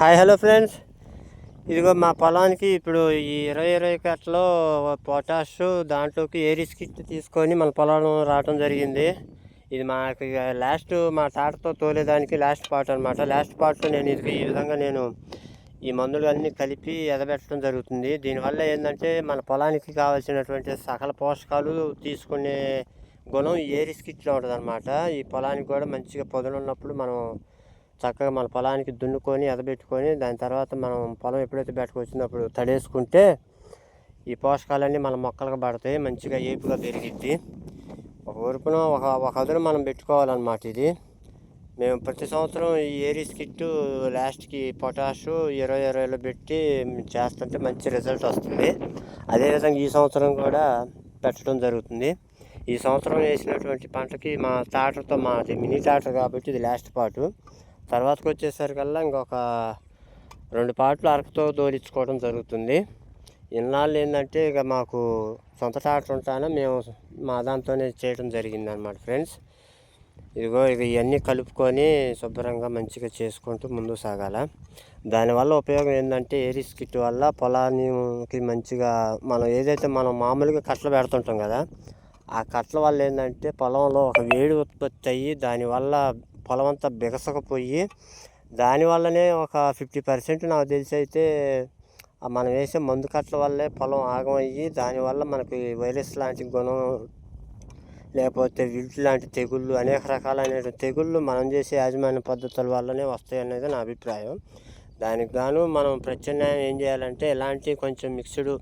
Hi hello friends. ఇదిగో మా పొలానికి ఇప్పుడు ఈ ఇరవై ఇరవై కట్టలో పొటాష్ దాంట్లోకి ఏరిస్ కిట్ తీసుకొని మన పొలం రావడం జరిగింది. ఇది మాకు లాస్ట్ మా తాటతో తోలేదానికి లాస్ట్ పార్ట్ అనమాట లాస్ట్ పార్ట్లో నేను ఇది ఈ విధంగా నేను ఈ మందులు అన్నీ కలిపి ఎదబెట్టడం జరుగుతుంది. దీనివల్ల ఏంటంటే మన పొలానికి కావాల్సినటువంటి సకల పోషకాలు తీసుకునే గుణం ఏరిస్ కిట్లో ఉంటుంది అనమాట ఈ పొలానికి కూడా మంచిగా పొదలు ఉన్నప్పుడు మనం చక్కగా మన పొలానికి దున్నుకొని ఎదబెట్టుకొని దాని తర్వాత మనం పొలం ఎప్పుడైతే బయటకు వచ్చినప్పుడు తడేసుకుంటే ఈ పోషకాలన్నీ మన మొక్కలకు పడతాయి మంచిగా ఏపుగా పెరిగిద్ది. ఒక ఊరుపున ఒక ఒక అదును మనం పెట్టుకోవాలన్నమాట ఇది. మేము ప్రతి సంవత్సరం ఈ ఏరీస్ కిట్ లాస్ట్కి పొటాషు ఇరవై ఇరవైలో పెట్టి చేస్తుంటే మంచి రిజల్ట్ వస్తుంది. అదేవిధంగా ఈ సంవత్సరం కూడా పెట్టడం జరుగుతుంది. ఈ సంవత్సరం వేసినటువంటి పంటకి మా తాటతో మాది మినీ టాటర్ కాబట్టి ఇది లాస్ట్ పాటు. తర్వాతకు వచ్చేసరికల్లా ఇంకొక రెండు పాటలు అరకుతో దోలించుకోవడం జరుగుతుంది. ఇన్నాళ్ళు ఏంటంటే ఇక మాకు సొంత టాటర్ ఉంటానో మేము మా దాంతోనే చేయడం జరిగింది అనమాట ఫ్రెండ్స్. ఇదిగో ఇక ఇవన్నీ కలుపుకొని శుభ్రంగా మంచిగా చేసుకుంటూ ముందు సాగాల. దానివల్ల ఉపయోగం ఏంటంటే ఏరిస్ కిట్ వల్ల పొలానికి మంచిగా మనం ఏదైతే మనం మామూలుగా కట్టలు పెడుతుంటాం కదా ఆ కట్టల వల్ల ఏంటంటే పొలంలో ఒక వేడి ఉత్పత్తి అయ్యి దానివల్ల పొలం అంతా బిగసకపోయి దానివల్లనే ఒక ఫిఫ్టీ పర్సెంట్ నాకు తెలిసి అయితే మనం వేసే మందు కట్టల వల్లే పొలం ఆగమయ్యి దానివల్ల మనకి వైరస్ లాంటి గుణం లేకపోతే విల్ట్ లాంటి తెగుళ్ళు అనేక రకాలైన తెగుళ్ళు మనం చేసే యాజమాన్య పద్ధతుల వల్లనే వస్తాయి అనేది నా అభిప్రాయం. దానికి గాను మనం ప్రత్యామ్నాయం ఏం చేయాలంటే ఇలాంటి కొంచెం మిక్స్డ్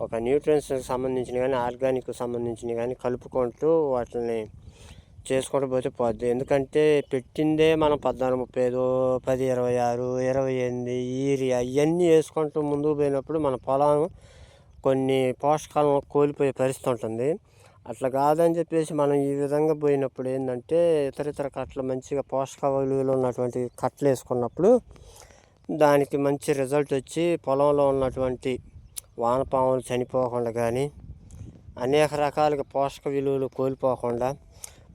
ఒక న్యూట్రియన్స్కి సంబంధించిన కానీ ఆర్గానిక్ సంబంధించిన కానీ కలుపుకుంటూ వాటిని చేసుకోవడం పోతే పోద్ది. ఎందుకంటే పెట్టిందే మనం పద్నాలుగు ముప్పై ఐదు పది ఇరవై ఆరు ఇరవై ఎనిమిది ఈరియా ఇవన్నీ వేసుకుంటూ ముందుకు పోయినప్పుడు మన పొలం కొన్ని పోషకాలను కోల్పోయే పరిస్థితి ఉంటుంది. అట్లా కాదని చెప్పేసి మనం ఈ విధంగా పోయినప్పుడు ఏంటంటే ఇతర ఇతర కట్టలు మంచిగా పోషక విలువలు ఉన్నటువంటి కట్టలు వేసుకున్నప్పుడు దానికి మంచి రిజల్ట్ వచ్చి పొలంలో ఉన్నటువంటి వానపాములు చనిపోకుండా కానీ అనేక రకాలుగా పోషక విలువలు కోల్పోకుండా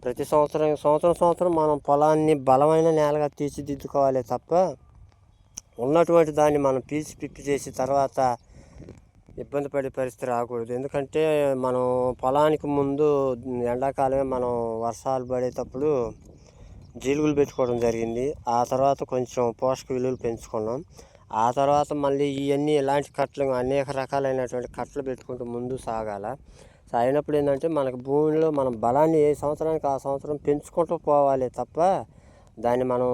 ప్రతి సంవత్సరం సంవత్సరం సంవత్సరం మనం పొలాన్ని బలమైన నేలగా తీర్చిదిద్దుకోవాలి తప్ప ఉన్నటువంటి దాన్ని మనం పీల్చి పిప్పి చేసి తర్వాత ఇబ్బంది పడే పరిస్థితి రాకూడదు. ఎందుకంటే మనం పొలానికి ముందు ఎండాకాలమే మనం వర్షాలు పడేటప్పుడు జీలుగులు పెట్టుకోవడం జరిగింది. ఆ తర్వాత కొంచెం పోషక విలువలు పెంచుకున్నాం. ఆ తర్వాత మళ్ళీ ఇవన్నీ ఇలాంటి కట్టలు అనేక రకాలైనటువంటి కట్టలు పెట్టుకుంటూ ముందు సాగాల. సాగినప్పుడు ఏంటంటే మనకు భూమిలో మనం బలాన్ని ఏ సంవత్సరానికి ఆ సంవత్సరం పెంచుకుంటూ పోవాలి తప్ప దాన్ని మనం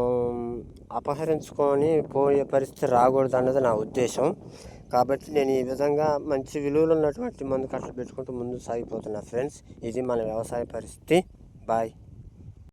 అపహరించుకొని పోయే పరిస్థితి రాకూడదు అన్నది నా ఉద్దేశం. కాబట్టి నేను ఈ విధంగా మంచి విలువలు ఉన్నటువంటి మందు కట్టలు పెట్టుకుంటూ ముందు సాగిపోతున్నా ఫ్రెండ్స్. ఇది మన వ్యవసాయ పరిస్థితి. బాయ్.